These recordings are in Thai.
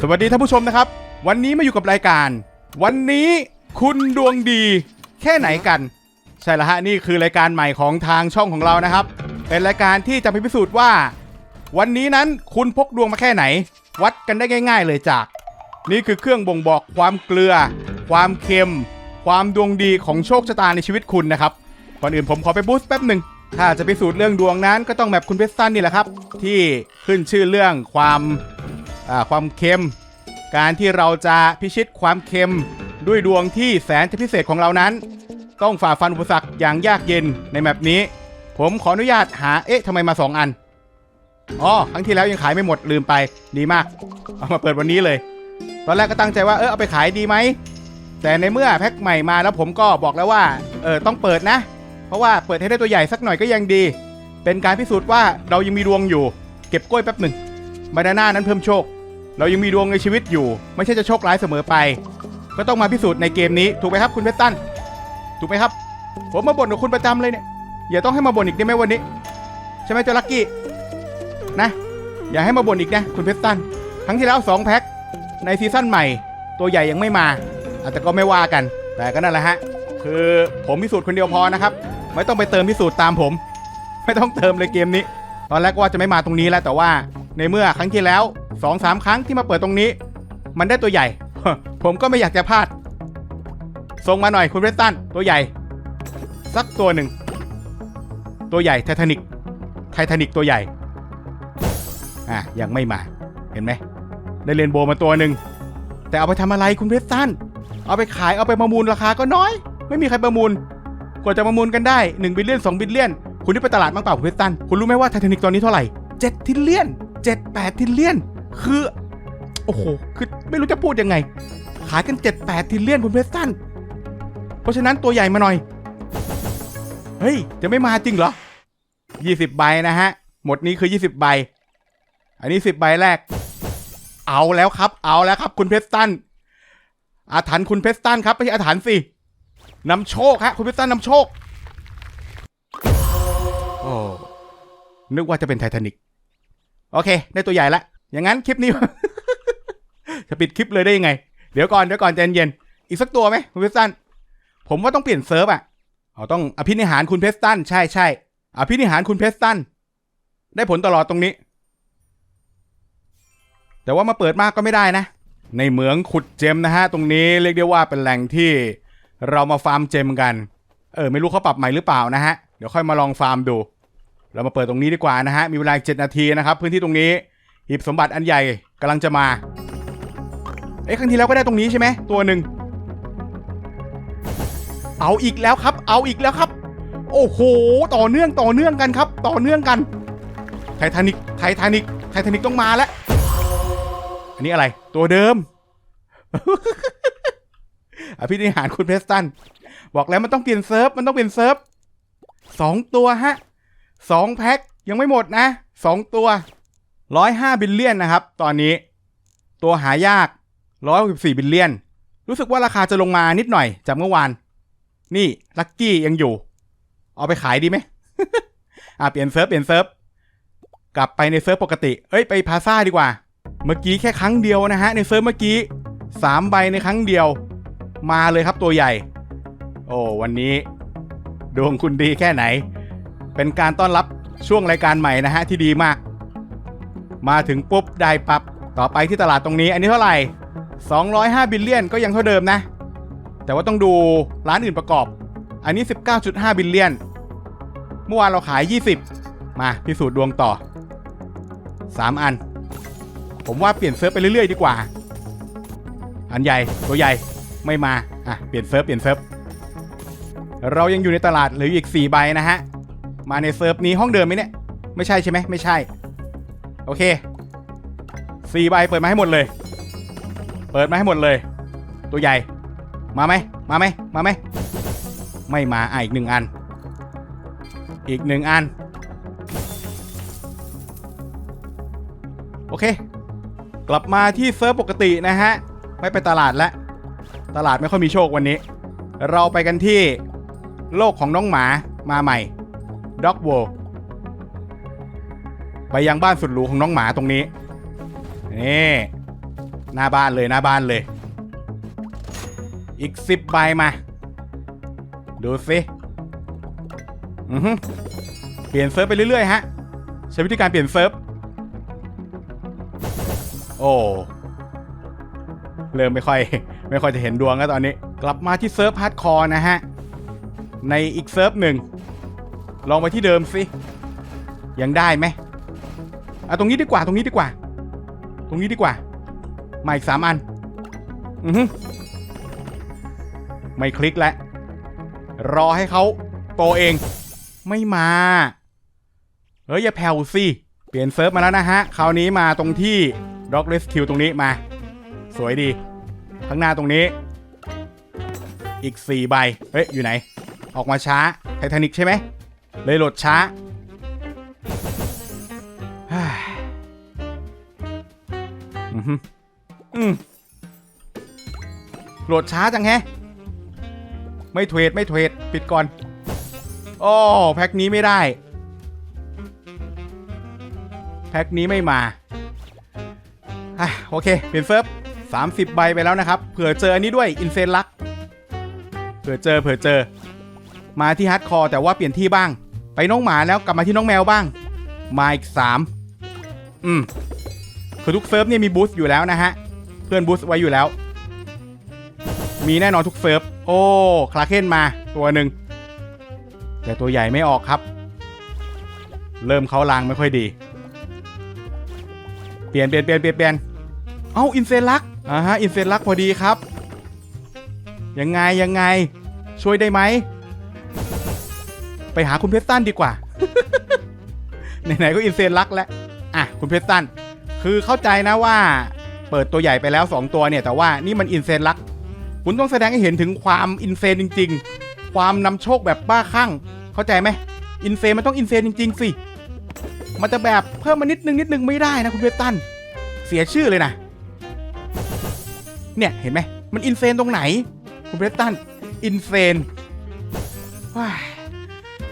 สวัสดีท่านผู้ชมนะครับ วันนี้มาอยู่กับรายการ วันนี้คุณดวงดีแค่ไหนกัน ใช่แล้วฮะนี่คือรายการใหม่ของทางช่องของเรานะครับ เป็นรายการที่จะพิสูจน์ว่า วันนี้นั้นคุณพกดวงมาแค่ไหน วัดกันได้ง่าย ๆ เลยจาก นี่คือเครื่องบ่งบอกความเกลือ ความเค็ม ความดวงดีของโชคชะตาในชีวิตคุณนะครับก่อนอื่นผมขอไปบูสต์แป๊บหนึ่งถ้าจะพิสูจน์เรื่องดวงนั้นก็ต้องแบบคุณเพชรสันนี่แหละครับ ที่ขึ้นชื่อเรื่องความ ความเค็ม การที่เราจะพิชิตความเค็มด้วยดวงที่แสนจะพิเศษของเรานั้น ต้องฝ่าฟันอุปสรรคอย่างยากเย็นในแมปนี้ ผมขออนุญาตหาเอ๊ะทำไมมาสองอันอ๋อครั้งที่แล้วยังขายไม่หมดลืมไปดีมาก เอามาเปิดวันนี้เลย ตอนแรกก็ตั้งใจว่าเออเอาไปขายดีไหมแต่ในเมื่อแพ็คใหม่มาแล้วผมก็บอกแล้วว่าเออต้องเปิดนะ เพราะว่าเปิดให้ได้ตัวใหญ่สักหน่อยก็ยังดี เป็นการพิสูจน์ว่าเรายังมีดวงอยู่ เก็บกล้วยแป๊บหนึ่งบานาน่านั้นเพิ่มโชค เรายังมีดวงในชีวิตอยู่ ไม่ใช่จะโชคร้ายเสมอไป ก็ต้องมาพิสูจน์ในเกมนี้ถูกไหมครับคุณเพชรตันถูกไหมครับ ผมมาบ่นกับคุณประจำเลยเนี่ยอย่าต้องให้มาบ่นอีกได้ไหมวันนี้ ใช่ไหมเจ้าลักกี้นะอย่าให้มาบ่นอีกนะคุณเพชรตันครั้งที่แล้วสองแพ็คในซีซั่นใหม่ ตัวใหญ่ยังไม่มาอะแต่ก็ไม่ว่ากัน แต่ก็นั่นแหละฮะคือผมพิสูจน์คนเดียวพอนะครับ ไม่ต้องไปเติมพิสูจน์ตามผม ไม่ต้องเติมเลยเกมนี้ ตอนแรกว่าจะไม่มาตรงนี้แล้วแต่ว่าในเมื่อครั้งที่แล้ว 2อสามครั้งที่มาเปิดตรงนี้ มันได้ตัวใหญ่ ผมก็ไม่อยากจะพลาด ส่งมาหน่อยคุณเรสตันตัวใหญ่ สักตัวหนึ่ง ตัวใหญ่ไททานิกไททานิกตัวใหญ่ อะ ยังไม่มา เห็นไหม ได้เรนโบมาตัวหนึ่ง แต่เอาไปทำอะไรคุณเพชรสั้นเอาไปขายเอาไปประมูลราคาก็น้อย ไม่มีใครประมูล กว่าจะประมูลกันได้1บิลเลียน2บิลเลียน คุณได้ไปตลาดบ้างเปล่าคุณเพชรสั้นคุณรู้ไหมว่าไททานิกตอนนี้เท่าไหร่7ทิลเลียน7 8ทิลเลียน คือ โอ้โห คือไม่รู้จะพูดยังไง ขายกัน7 8ทิลเลียนคุณเพชรสั้นเพราะฉะนั้นตัวใหญ่มาหน่อย เฮ้ย จะไม่มาจริงเหรอ20ใบนะฮะ หมดนี้คือ20ใบ อันนี้10ใบแรก เอาแล้วครับ เอาแล้วครับ คุณเพชรตัน อาถรรพ์คุณเพชรตันครับ ไม่ใช่อาถรรพ์สินำโชคฮะ คุณเพชรตันนำโชค โอ้ นึกว่าจะเป็นไททานิก โอเค ได้ตัวใหญ่ละ อย่างนั้นคลิปนี้ จะปิดคลิปเลยได้ยังไง เดี๋ยวก่อนเดี๋ยวก่อนใจเย็นๆอีกสักตัวไหมคุณเพชรตันผมว่าต้องเปลี่ยนเซิร์ฟอะอ๋อต้องอภินิหารคุณเพชรตันใช่ใช่อภินิหารคุณเพชรตันได้ผลตลอดตรงนี้ แต่ว่ามาเปิดมากก็ไม่ได้นะ ในเหมืองขุดเจมนะฮะ ตรงนี้เรียกได้ว่าเป็นแหล่งที่เรามาฟาร์มเจมกัน เออ ไม่รู้เขาปรับใหม่หรือเปล่านะฮะ เดี๋ยวค่อยมาลองฟาร์มดู เรามาเปิดตรงนี้ดีกว่านะฮะ มีเวลาเจ็ดนาทีนะครับ พื้นที่ตรงนี้ หีบสมบัติอันใหญ่กำลังจะมาเอ้ยครั้งที่แล้วก็ได้ตรงนี้ใช่ไหมตัวหนึ่งเอาอีกแล้วครับ เอาอีกแล้วครับ โอ้โห ต่อเนื่องต่อเนื่องกันครับ ต่อเนื่องกัน ไททานิกไททานิกไททานิกต้องมาแล้ว อันนี้อะไร ตัวเดิมอภินิหารคุณเพสตัน บอกแล้วมันต้องเปลี่ยนเซิร์ฟ มันต้องเปลี่ยนเซิร์ฟสองตัวฮะสองแพ็คยังไม่หมดนะสองตัว ร้อยห้าบิลเลียนนะครับ ตอนนี้ตัวหายากร้อยสิบสี่บิลเลียน รู้สึกว่าราคาจะลงมานิดหน่อยจากเมื่อวาน นี่ลักกี้ยังอยู่ เอาไปขายดีไหมอะเปลี่ยนเซิร์ฟเปลี่ยนเซิร์ฟกลับไปในเซิร์ฟปกติ เอ้ยไปพาซ่าดีกว่า เมื่อกี้แค่ครั้งเดียวนะฮะ ในเซิร์ฟเมื่อกี้สามใบในครั้งเดียว มาเลยครับตัวใหญ่ โอ้วันนี้ดวงคุณดีแค่ไหน เป็นการต้อนรับช่วงรายการใหม่นะฮะที่ดีมาก มาถึงปุ๊บได้ปับ๊บต่อไปที่ตลาดตรงนี้ อันนี้เท่าไหร่ 205 บิลเลียนก็ยังเท่าเดิมนะ แต่ว่าต้องดูร้านอื่นประกอบ อันนี้ 19.5 บิลเลียน เมื่อวานเราขาย 20 มาพิสูจน์ดวงต่อ 3 อัน ผมว่าเปลี่ยนเซิร์ฟไปเรื่อยๆ ดีกว่า อันใหญ่ตัวใหญ่ไม่มา อะ เปลี่ยนเซิร์ฟเปลี่ยนเซิร์ฟ เรายังอยู่ในตลาดเหลืออีก 4 ใบนะฮะ มาในเซิร์ฟนี้ห้องเดิมไหมเนี่ย ไม่ใช่ใช่ไหมไม่ใช่ โอเค4ใบเปิดมาให้หมดเลย เปิดมาให้หมดเลย ตัวใหญ่ มาไหม มาไหม มาไหม ไม่มาอะอีกหนึ่งอัน อีกหนึ่งอัน โอเค กลับมาที่เซิร์ฟปกตินะฮะ ไม่ไปตลาดแล้ว ตลาดไม่ค่อยมีโชควันนี้ เราไปกันที่โลกของน้องหมามาใหม่ Dog World ไปยังบ้านสุดหรูของน้องหมาตรงนี้ นี่หน้าบ้านเลยหน้าบ้านเลย อีกสิบใบมา ดูสิอือฮึเปลี่ยนเซิร์ฟไปเรื่อยๆฮะ ใช้วิธีการเปลี่ยนเซิร์ฟ โอ้ เริ่มไม่ค่อย ไม่ค่อยจะเห็นดวงแล้วตอนนี้ กลับมาที่เซิร์ฟฮาร์ดคอร์นะฮะ ในอีกเซิร์ฟหนึ่ง ลองไปที่เดิมสิ ยังได้ไหม อะตรงนี้ดีกว่าตรงนี้ดีกว่า ตรงนี้ดีกว่ามาอีกสามอัน อือฮึไม่คลิกแล้วรอให้เขาโตเอง ไม่มาเฮ้ยอย่าแผ่วสิ เปลี่ยนเซิร์ฟมาแล้วนะฮะ คราวนี้มาตรงที่ Dog Rescue ตรงนี้มา สวยดี ข้างหน้าตรงนี้ อีก 4 ใบ เฮ้ย อยู่ไหน ออกมาช้า ไททานิกใช่ไหมเลยโหลดช้า อืมโหลดช้าจังแฮะ ไม่เทรดไม่เทรดปิดก่อนโอ้แพ็คนี้ไม่ได้ แพ็คนี้ไม่มาอะโอเคเปลี่ยนเซิร์ฟ30ใบไปแล้วนะครับ เผื่อเจออันนี้ด้วยอินเซนลักเผื่อเจอเผื่อเจอ มาที่ฮาร์ดคอร์แต่ว่าเปลี่ยนที่บ้าง ไปน้องหมาแล้วกลับมาที่น้องแมวบ้าง มาอีก3อืม คือทุกเซิร์ฟเนี่ยมีบูสต์อยู่แล้วนะฮะ เพื่อนบูสต์ไว้อยู่แล้ว มีแน่นอนทุกเซิร์ฟ โอ้คลาเคนมาตัวหนึ่งแต่ตัวใหญ่ไม่ออกครับ เริ่มเขาลางไม่ค่อยดี เปลี่ยนเปลี่ยนเปลี่ยนเปลี่ยนเปลี่ยนเอ้าอินเซลักอ่าฮะอินเซลักพอดีครับ ยังไงยังไง ช่วยได้ไหม ไปหาคุณเพชรตันดีกว่าไหนๆก็อินเซลักแล้วอะคุณเพชรตัน คือเข้าใจนะว่าเปิดตัวใหญ่ไปแล้ว 2 ตัวเนี่ย แต่ว่านี่มันอินเซนลัก คุณต้องแสดงให้เห็นถึงความอินเซนจริง ๆ ความนำโชคแบบบ้าคลั่ง เข้าใจไหมอินเซนมันต้องอินเซนจริง ๆ สิ มันจะแบบเพิ่มมานิดนึงนิดนึงไม่ได้นะคุณเพชรตัน เสียชื่อเลยนะ เนี่ยเห็นไหม มันอินเซนตรงไหน คุณเพชรตัน อินเซนว้า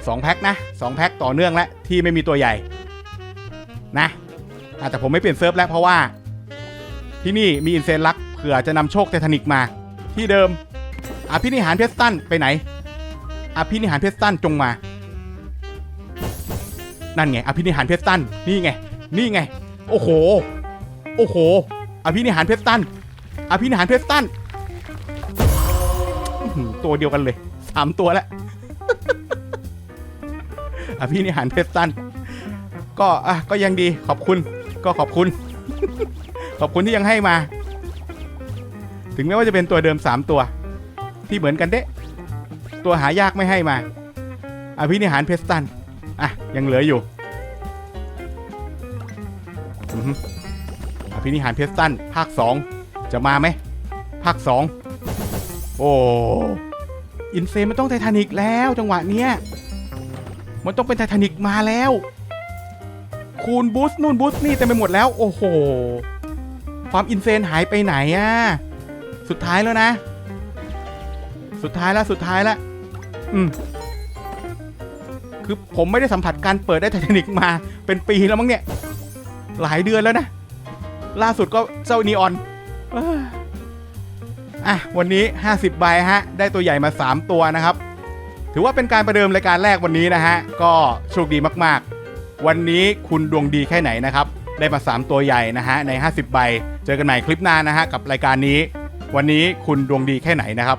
สองแพ็คนะสองแพ็คต่อเนื่องแล้วที่ไม่มีตัวใหญ่นะ อะแต่ผมไม่เปลี่ยนเซิร์ฟแล้วเพราะว่า ที่นี่มีอินเซนลักเผื่อจะนำโชคไททานิกมา ที่เดิมอภินิหารเพชรตันไปไหนอภินิหารเพชรตันจงมา นั่นไงอภินิหารเพชรตันนี่ไง นี่ไง โอ้โห โอ้โหอภินิหารเพชรตันอภินิหารเพชรตันตัวเดียวกันเลยสามตัวแล้วอภินิหารเพชรตันก็อะก็ยังดีขอบคุณ ก็ขอบคุณ ขอบคุณที่ยังให้มา ถึงแม้ว่าจะเป็นตัวเดิม 3 ตัว ที่เหมือนกันเด้ตัวหายากไม่ให้มาอภินิหารเพชรตันอะ ยังเหลืออยู่อภินิหารเพชรตันภาค 2 จะมาไหม ภาค 2 โอ้ อินเซนมันต้องไททานิกแล้วจังหวะเนี้ย มันต้องเป็นไททานิกมาแล้ว คูณบูสต์นู่นบูสต์นี่เต็มไปหมดแล้ว โอ้โห ความอินเซนหายไปไหนอะสุดท้ายแล้วนะ สุดท้ายแล้วสุดท้ายแล้วอืมคือผมไม่ได้สัมผัสการเปิดได้ไททานิกมาเป็นปีแล้วมั้งเนี่ย หลายเดือนแล้วนะ ล่าสุดก็เจ้านีออนอะวันนี้ 50ใบฮะ ได้ตัวใหญ่มา 3 ตัวนะครับ ถือว่าเป็นการประเดิมรายการแรกวันนี้นะฮะ ก็โชคดีมาก ๆ วันนี้คุณดวงดีแค่ไหนนะครับ ได้มา 3 ตัวใหญ่นะฮะใน 50 ใบ เจอกันใหม่คลิปหน้านะฮะกับรายการนี้ วันนี้คุณดวงดีแค่ไหนนะครับ